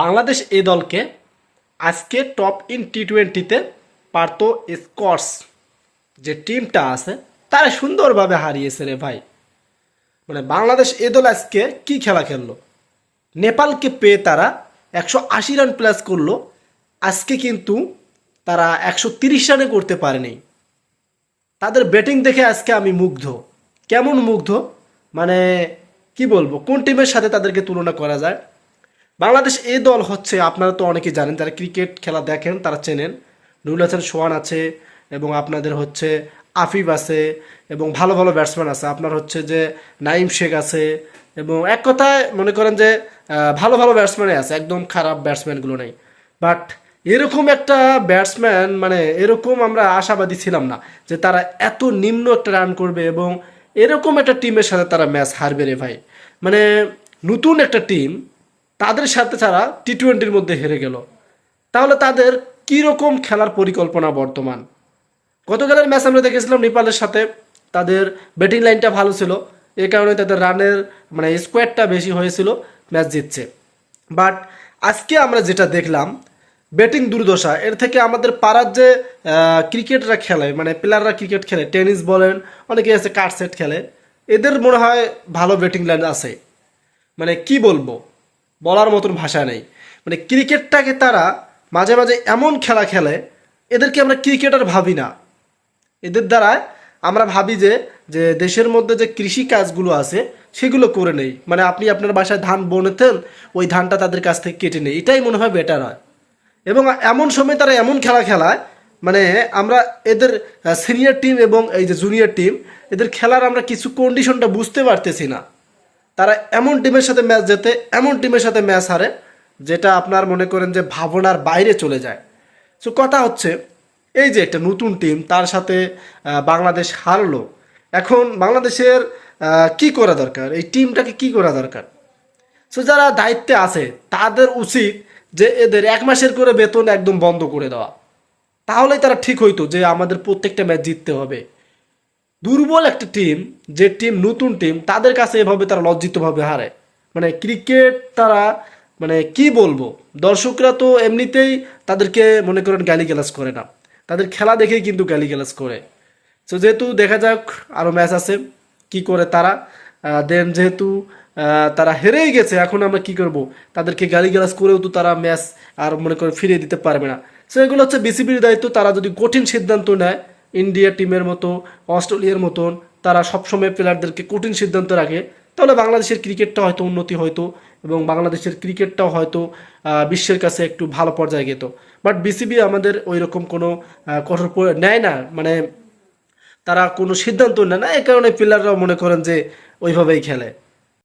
বাংলাদেশ এ দলকে আজকে top in টি টোয়েন্টিতে পারত স্কটস যে টিমটা আছে, তারা সুন্দরভাবে হারিয়েছে রে ভাই। মানে বাংলাদেশ এ দল আজকে কি খেলা খেললো? নেপালকে পেয়ে তারা একশো আশি রান প্লাস করল। আজকে কিন্তু তারা একশো তিরিশ রানে করতে পারেনি। তাদের ব্যাটিং দেখে আজকে আমি মুগ্ধ। কেমন মুগ্ধ? মানে কি বলব, কোন টিমের সাথে তাদেরকে তুলনা করা যায়? বাংলাদেশ এই দল হচ্ছে, আপনারা তো অনেকে জানেন, যারা ক্রিকেট খেলা দেখেন তারা চেনেন। নুরুল হাসান সোহান আছে, এবং আপনাদের হচ্ছে আফিফ আছে, এবং ভালো ভালো ব্যাটসম্যান আছে। আপনার হচ্ছে যে নাইম শেখ আছে, এবং এক কথায় মনে করেন যে ভালো ভালো ব্যাটসম্যানই আছে, একদম খারাপ ব্যাটসম্যানগুলো নেই। বাট এরকম একটা ব্যাটসম্যান মানে এরকম আমরা আশাবাদী ছিলাম না যে তারা এত নিম্ন একটা রান করবে, এবং এরকম একটা টিমের সাথে তারা ম্যাচ হারবে রে ভাই। মানে নতুন একটা টিম তাদের সাথে তারা টি টোয়েন্টির মধ্যে হেরে গেল। তাহলে তাদের কীরকম খেলার পরিকল্পনা বর্তমান? গতকালের ম্যাচ আমরা দেখেছিলাম নেপালের সাথে। তাদের ব্যাটিং লাইনটা ভালো ছিল। এ কারণে তাদের রানের মানে স্কোয়াডটা বেশি হয়েছিল ম্যাচ জিতছে। বাট আজকে আমরা যেটা দেখলাম ব্যাটিং দুর্দশা। এর থেকে আমাদের পাড়ার যে ক্রিকেটরা খেলে মানে প্লেয়াররা ক্রিকেট খেলে টেনিস বলেন, অনেকে আছে কাট সেট খেলে, এদের মনে হয় ভালো ব্যাটিং লাইন আছে। মানে কি বলব? বলার মতন ভাষা নেই। মানে ক্রিকেটটাকে তারা মাঝে মাঝে এমন খেলা খেলে, এদেরকে আমরা ক্রিকেটার ভাবি না। এদের দ্বারা আমরা ভাবি যে যে দেশের মধ্যে যে কৃষি কাজগুলো আছে, সেগুলো করে নেই। মানে আপনি আপনার বাসায় ধান বনেতেন ওই ধানটা তাদের কাছ থেকে কেটে নেই। এটাই মনে হয় বেটার হয়। এবং এমন সময় তারা এমন খেলা খেলায় মানে আমরা এদের সিনিয়র টিম এবং এই যে জুনিয়র টিম এদের খেলার আমরা কিছু কন্ডিশনটা বুঝতে পারতেছি না। তারা এমন টিমের সাথে ম্যাচ যেতে এমন টিমের সাথে ম্যাচ হারে, যেটা আপনার মনে করেন যে ভাবনার বাইরে চলে যায়। সো কথা হচ্ছে, এই যে একটা নতুন টিম তার সাথে বাংলাদেশ হারলো। এখন বাংলাদেশের কি করা দরকার? এই টিমটাকে কি করা দরকার? সো যারা দায়িত্বে আছে, তাদের উচিত যে এদের এক মাসের করে বেতন একদম বন্ধ করে দেওয়া। তাহলেই তারা ঠিক হইতো যে আমাদের প্রত্যেকটা ম্যাচ জিততে হবে। দুর্বল একটা টিম যে টিম নতুন টিম তাদের কাছে এভাবে তারা লজ্জিতভাবে হারে। মানে ক্রিকেট তারা মানে কি বলব? দর্শকরা তো এমনিতেই তাদেরকে মনে করেন গালিগালাজ করে না। তাদের খেলা দেখেই কিন্তু গালিগালাজ করে। তো যেহেতু দেখা যাক আরও ম্যাচ আছে, কি করে তারা। দেন যেহেতু তারা হেরেই গেছে, এখন আমরা কি করব? তাদেরকে গালিগালাজ করেও তো তারা ম্যাচ আর মনে করে ফিরিয়ে দিতে পারবে না। সো এগুলো হচ্ছে বিসিবির দায়িত্ব। তারা যদি কঠিন সিদ্ধান্ত নেয় ইন্ডিয়া টিমের মতো, অস্ট্রেলিয়ার মতন, তারা সবসময় প্লেয়ারদেরকে কঠিন সিদ্ধান্ত রাখে। তাহলে বাংলাদেশের ক্রিকেটটা হয়তো উন্নতি হয়তো এবং বাংলাদেশের ক্রিকেটটাও হয়তো বিশ্বের কাছে একটু ভালো পর্যায়ে যেত বাট বিসিবি আমাদের ওই রকম কোনো কঠোর নেয় না। মানে তারা কোনো সিদ্ধান্ত নেয় না। এই কারণে প্লেয়াররাও মনে করেন যে ওইভাবেই খেলে।